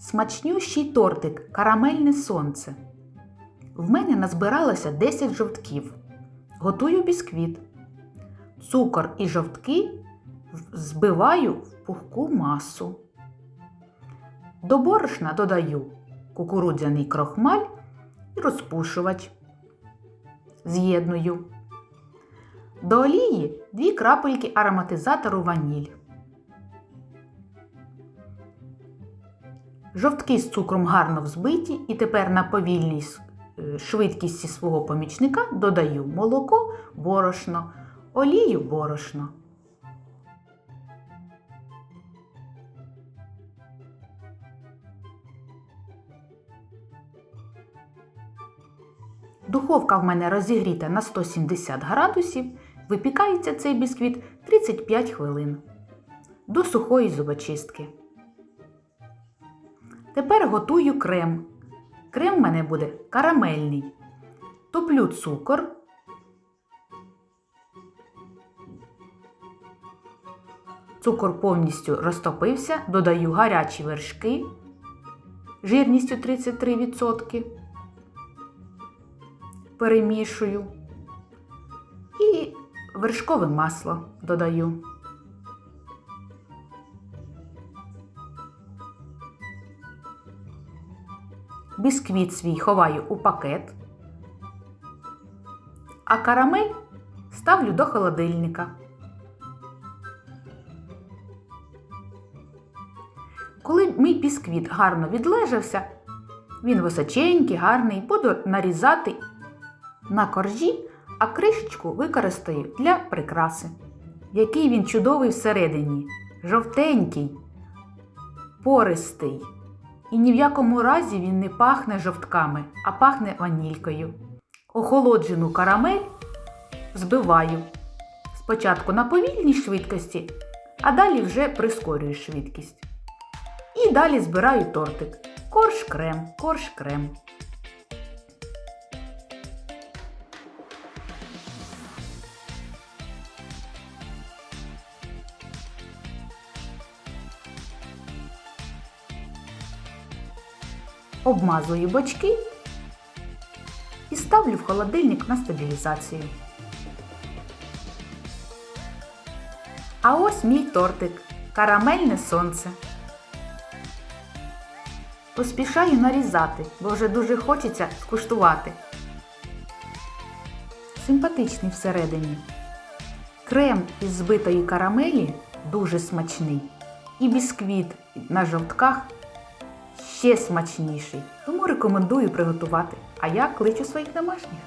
Смачнющий тортик Карамельне сонце. В мене назбиралося 10 жовтків. Готую бісквіт. Цукор і жовтки збиваю в пухку масу. До борошна додаю кукурудзяний крохмаль і розпушувач. З'єдную. До олії 2 крапельки ароматизатору ваніль. Жовтки з цукром гарно взбиті, і тепер на повільній е, швидкісті свого помічника додаю молоко, борошно, олію, борошно. Духовка в мене розігріта на 170 градусів. Випікається цей бісквіт 35 хвилин до сухої зубочистки. Тепер готую крем. Крем в мене буде карамельний. Топлю цукор. Цукор повністю розтопився, додаю гарячі вершки жирністю 33%. Перемішую. І вершкове масло додаю. Бісквіт свій ховаю у пакет, а карамель ставлю до холодильника. Коли мій бісквіт гарно відлежався, він височенький, гарний, буду нарізати на коржі, а кришечку використаю для прикраси. Який він чудовий всередині, жовтенький, пористий. І ні в якому разі він не пахне жовтками, а пахне ванількою. Охолоджену карамель збиваю спочатку на повільній швидкості, а далі вже прискорюю швидкість. І далі збираю тортик. Корж крем, корж крем. Обмазую бочки і ставлю в холодильник на стабілізацію. А ось мій тортик карамельне сонце. Поспішаю нарізати, бо вже дуже хочеться скуштувати. Симпатичний всередині. Крем із збитої карамелі дуже смачний. І бісквіт на жовтках ще смачніший. Тому рекомендую приготувати. А я кличу своїх домашніх.